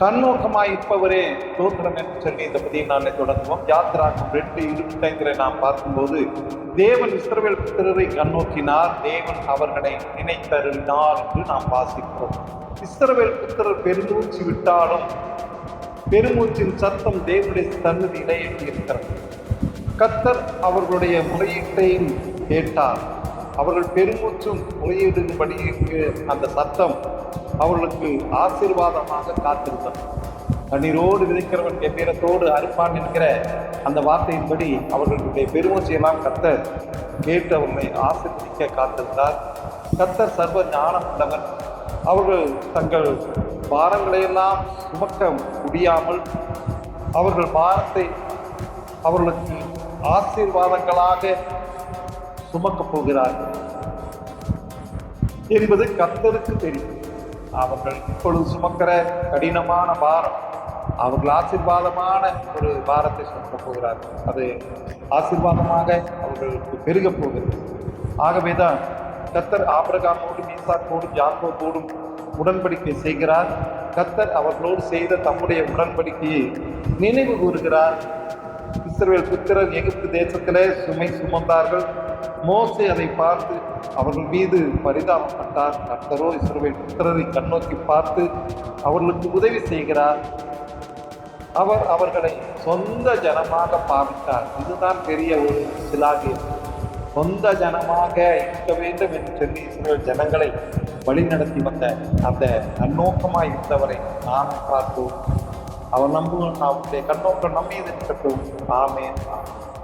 கண்ணோக்கமாக இருப்பவரே தோத்திரம் என்று சொல்லி இந்த பதியை நாளை தொடங்குவோம். யாத்திராக்கும் ரெண்டு இருபத்தைந்தில் நாம் பார்க்கும்போது தேவன் இஸ்ரவேல் புத்திரரை கண்ணோக்கினார் தேவன் அவர்களை நினைத்தருளினார் என்று நாம் வாசிக்கிறோம். இஸ்ரவேல் புத்திரர் பெருமூச்சு விட்டாலும் பெருமூச்சின் சத்தம் தேவனுடைய சன்னதியிலே இருக்கிறது. கத்தர் அவர்களுடைய முறையீட்டையும் கேட்டார். அவர்கள் பெருமூச்சும் முறையிடும்படிக்கு அந்த சத்தம் அவர்களுக்கு ஆசீர்வாதமாக காத்திருந்தது. கண்ணீரோடு விதைக்கிறவன் எவ்விரத்தோடு அறுப்பான் என்கிற அந்த வார்த்தையின்படி அவர்களுடைய பெருமூச்சையெல்லாம் கத்தர் கேட்டு அவர்களை ஆசிர்வதிக்க காத்திருந்தார். கத்தர் சர்வ ஞானம் உள்ளவர் அவர்கள் தங்கள் பாரங்களையெல்லாம் சுமக்க முடியாமல் அவர்கள் பாரத்தை அவர்களுக்கு ஆசீர்வாதங்களாக சுமக்கப் போகிறார்கள் என்பது கத்தருக்கு தெரியும். அவர்கள் இப்பொழுது சுமக்கிற கடினமான பாரம் அவர்கள் ஆசீர்வாதமான ஒரு பாரத்தை சுமக்கப் போகிறார்கள் அது ஆசீர்வாதமாக அவர்களுக்கு பெருகப் போகிறது. ஆகவேதான் கத்தர் ஆபிரகாமோடு மீசாக்கோடும் யாக்கோபோடும் உடன்படிக்கை செய்கிறார். கத்தர் அவர்களோடு செய்த தம்முடைய உடன்படிக்கையை நினைவு கூறுகிறார். இஸ்ரவேல் புத்திரர் எகிப்து தேசத்திலே சுமை சுமந்தார்கள். மோசே அதை பார்த்து அவர்கள் மீது பரிதாபப்பட்டார். கர்த்தரோ இஸ்ரவேல் புத்திரரை கண்ணோக்கி பார்த்து அவர்களுக்கு உதவி செய்கிறார். அவர் அவர்களை சொந்த ஜனமாக பாவித்தார். இதுதான் பெரிய ஒரு சிலாகியம் சொந்த ஜனமாக இருக்க வேண்டும் என்று சொல்லி இஸ்ரேல் ஜனங்களை வழிநடத்தி வந்த அந்த கண்ணோக்கமாய் இருந்தவரை நாம் பார்த்தோம். அவர் நம்புவோம் அவருடைய கண்ணோக்கம் நம்மீது இருக்கட்டும். ஆமே ஆமே